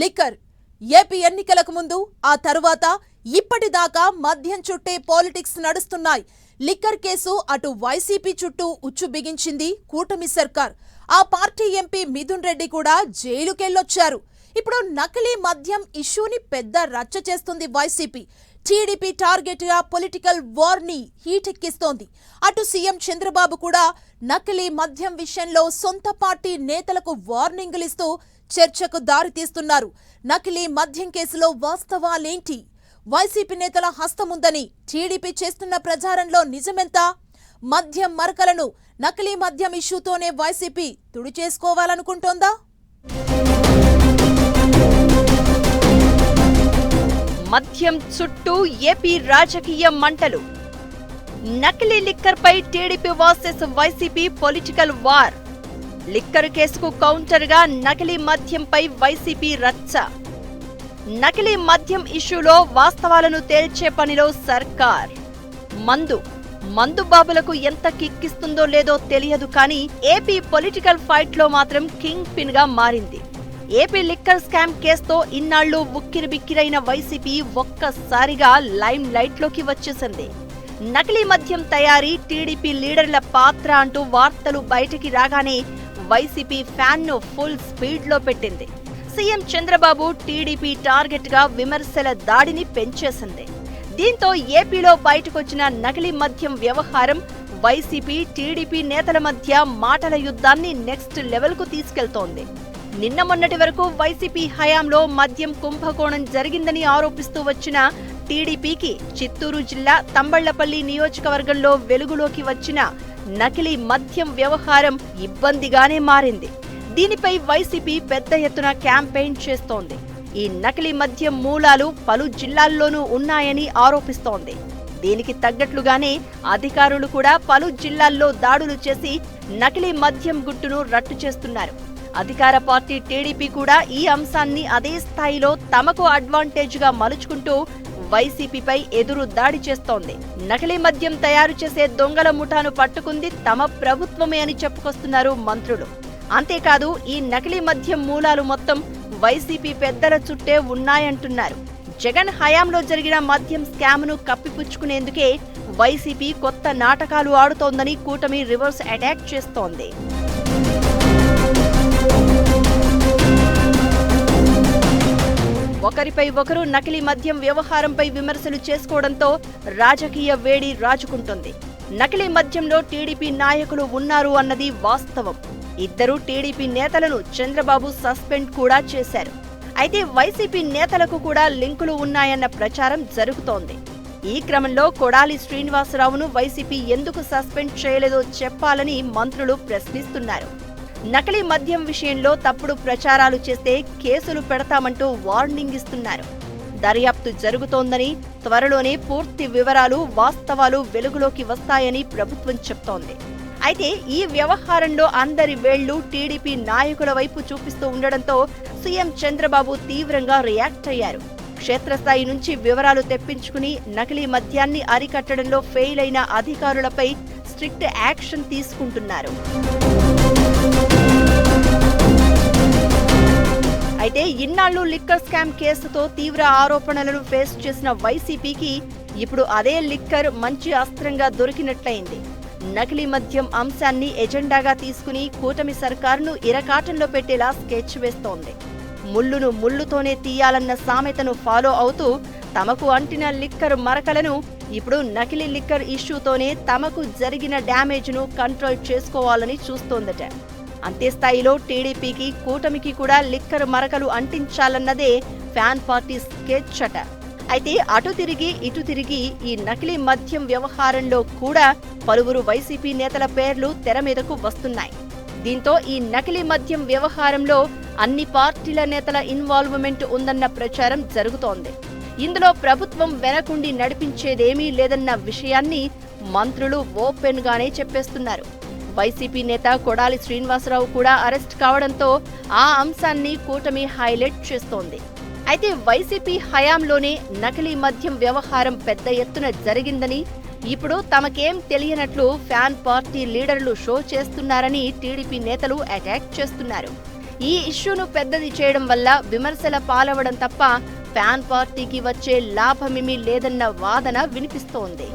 Liquor. AP ఎన్నికలకు ముందు ఆ తరువాత ఇప్పటిదాకా మద్యం చుట్టే పాలిటిక్స్ నడుస్తున్నాయి. లిక్కర్ కేసు అటు వైసీపీ చుట్టూ ఉచ్చు బిగించింది కూటమి సర్కార్. ఆ పార్టీ ఎంపీ మిథున్ రెడ్డి కూడా జైలుకెళ్ళొచ్చారు. ఇప్పుడు నకిలీ మద్యం ఇష్యూని పెద్ద రచ్చ చేస్తుంది వైసీపీ. టీడీపీ టార్గెట్గా పొలిటికల్ వార్ని హీటెక్కిస్తోంది. అటు సీఎం చంద్రబాబు కూడా నకిలీ మద్యం విషయంలో సొంత పార్టీ నేతలకు వార్నింగ్లు ఇస్తూ చర్చకు దారితీస్తున్నారు నకిలీ మద్యం కేసులో వాస్తవాలేంటి? వైసీపీ నేతల హస్తముందని టీడీపీ చేస్తున్న ప్రచారంలో నిజమెంత? మద్యం మరకలను నకిలీ మద్యం ఇష్యూతోనే వైసీపీ తుడిచేసుకోవాలనుకుంటోందా మద్యం చుట్టూ ఏపీ రాజకీయ మంటలు. నకిలీ లిక్కర్ పై TDP versus YCP political war. Liquor కేసుకు కౌంటర్గా నకిలీ మద్యంపై వైసీపీ రచ్చ. నకిలీ మద్యం ఇష్యూలో వాస్తవాలను తేల్చే పనిలో సర్కార్. మందు మందు బాబులకు ఎంత కిక్కిస్తుందో లేదో తెలియదు కానీ ఏపీ పొలిటికల్ ఫైట్లో మాత్రం కింగ్ పిన్గా మారింది. ఏపీ లిక్కర్ స్కామ్ కేసుతో ఇన్నాళ్ళు ఉక్కిరి బిక్కిరైన వైసీపీ ఒక్కసారిగా లైమ్ లైట్లోకి వచ్చేసింది. నకిలీ మద్యం తయారీ టీడీపీ లీడర్ల పాత్ర అంటూ వార్తలు బయటికి రాగానే వైసీపీ ఫ్యాన్ను ఫుల్ స్పీడ్లో పెట్టింది. సీఎం చంద్రబాబు టీడీపీ టార్గెట్గా విమర్శల దాడిని పెంచేసింది. దీంతో ఏపీలో బయటకొచ్చిన నకిలీ మద్యం వ్యవహారం వైసీపీ టీడీపీ నేతల మధ్య మాటల యుద్ధాన్ని నెక్స్ట్ లెవెల్కు తీసుకెళ్తోంది. నిన్న మొన్నటి వరకు వైసీపీ హయాంలో మద్యం కుంభకోణం జరిగిందని ఆరోపిస్తూ వచ్చిన టీడీపీకి చిత్తూరు జిల్లా తంబళ్ళపల్లి నియోజకవర్గంలో వెలుగులోకి వచ్చిన నకిలీ మద్యం వ్యవహారం ఇబ్బందిగానే మారింది. దీనిపై వైసీపీ పెద్ద ఎత్తున క్యాంపెయిన్ చేస్తోంది. ఈ నకిలీ మద్యం మూలాలు పలు జిల్లాల్లోనూ ఉన్నాయని ఆరోపిస్తోంది. దీనికి తగ్గట్లుగానే అధికారులు కూడా పలు జిల్లాల్లో దాడులు చేసి నకిలీ మద్యం గుట్టును రట్టు చేస్తున్నారు. అధికార పార్టీ టీడీపీ కూడా ఈ అంశాన్ని అదే స్థాయిలో తమకు అడ్వాంటేజ్గా మలుచుకుంటూ వైసీపీపై ఎదురు దాడి చేస్తోంది. నకిలీ మద్యం తయారు చేసే దొంగల ముఠాను పట్టుకుంది తమ ప్రభుత్వమే అని చెప్పుకొస్తున్నారు మంత్రులు. అంతేకాదు ఈ నకిలీ మద్యం మూలాలు మొత్తం వైసీపీ పెద్దల చుట్టే ఉన్నాయంటున్నారు. జగన్ హయాంలో జరిగిన మద్యం స్కామ్ను కప్పిపుచ్చుకునేందుకే వైసీపీ కొత్త నాటకాలు ఆడుతోందని కూటమి రివర్స్ అటాక్ చేస్తోంది. ఒకరిపై ఒకరు నకిలీ మద్యం వ్యవహారంపై విమర్శలు చేసుకోవడంతో రాజకీయ వేడి రాజుకుంటుంది. నకిలీ మద్యంలో టీడీపీ నాయకులు ఉన్నారు అన్నది వాస్తవం. ఇద్దరు టీడీపీ నేతలను చంద్రబాబు సస్పెండ్ కూడా చేశారు. అయితే వైసీపీ నేతలకు కూడా లింకులు ఉన్నాయన్న ప్రచారం జరుగుతోంది. ఈ క్రమంలో కొడాలి శ్రీనివాసరావును వైసీపీ ఎందుకు సస్పెండ్ చేయలేదో చెప్పాలని మంత్రులు ప్రశ్నిస్తున్నారు. నకిలీ మద్యం విషయంలో తప్పుడు ప్రచారాలు చేస్తే కేసులు పెడతామంటూ వార్నింగ్ ఇస్తున్నారు. దర్యాప్తు జరుగుతోందని త్వరలోనే పూర్తి వివరాలు వాస్తవాలు వెలుగులోకి వస్తాయని ప్రభుత్వం చెప్తోంది. అయితే ఈ వ్యవహారంలో అందరి వేళ్ళు టీడీపీ నాయకుల వైపు చూపిస్తూ ఉండడంతో సీఎం చంద్రబాబు తీవ్రంగా రియాక్ట్ అయ్యారు. క్షేత్రస్థాయి నుంచి వివరాలు తెప్పించుకుని నకిలీ మద్యాన్ని అరికట్టడంలో ఫెయిల్ అయిన అధికారులపై స్ట్రిక్ట్ యాక్షన్ తీసుకుంటున్నారు. అయితే ఇన్నాళ్ళు లిక్కర్ స్కామ్ కేసుతో తీవ్ర ఆరోపణలను ఫేస్ చేసిన వైసీపీకి ఇప్పుడు అదే లిక్కర్ మంచి అస్త్రంగా దొరికినట్లయింది. నకిలీ మద్యం అంశాన్ని ఎజెండాగా తీసుకుని కూటమి సర్కారును ఇరకాటంలో పెట్టేలా స్కెచ్ వేస్తోంది. ముళ్ళును ముళ్ళుతోనే తీయాలన్న సామెతను ఫాలో అవుతూ తమకు అంటిన లిక్కర్ మరకలను ఇప్పుడు నకిలీ లిక్కర్ ఇష్యూతోనే తమకు జరిగిన డ్యామేజ్ను కంట్రోల్ చేసుకోవాలని చూస్తోందట. అంతే స్థాయిలో టీడీపీకి కూటమికి కూడా లిక్కర్ మరకలు అంటించాలన్నదే ఫ్యాన్ పార్టీ స్కెచ్ అట. అయితే అటు తిరిగి ఇటు తిరిగి ఈ నకిలీ మద్యం వ్యవహారంలో కూడా పలువురు వైసీపీ నేతల పేర్లు తెర మీదకు వస్తున్నాయి. దీంతో ఈ నకిలీ మద్యం వ్యవహారంలో అన్ని పార్టీల నేతల ఇన్వాల్వ్మెంట్ ఉందన్న ప్రచారం జరుగుతోంది. ఇందులో ప్రభుత్వం వెనకుండి నడిపించేదేమీ లేదన్న విషయాన్ని మంత్రులు ఓపెన్ గానే చెప్పేస్తున్నారు. వైసీపీ నేత కొడాలి శ్రీనివాసరావు కూడా అరెస్ట్ కావడంతో ఆ అంశాన్ని కూటమి హైలైట్ చేస్తోంది. అయితే వైసీపీ హయాంలోనే నకిలీ మద్యం వ్యవహారం పెద్ద ఎత్తున జరిగిందని ఇప్పుడు తమకేం తెలియనట్లు ఫ్యాన్ పార్టీ లీడర్లు షో చేస్తున్నారని టీడీపీ నేతలు అటాక్ చేస్తున్నారు. ఈ ఇష్యూను పెద్దది చేయడం వల్ల విమర్శల పాలవడం తప్ప ఫ్యాన్ పార్టీకి వచ్చే లాభమేమీ లేదన్న వాదన వినిపిస్తోంది.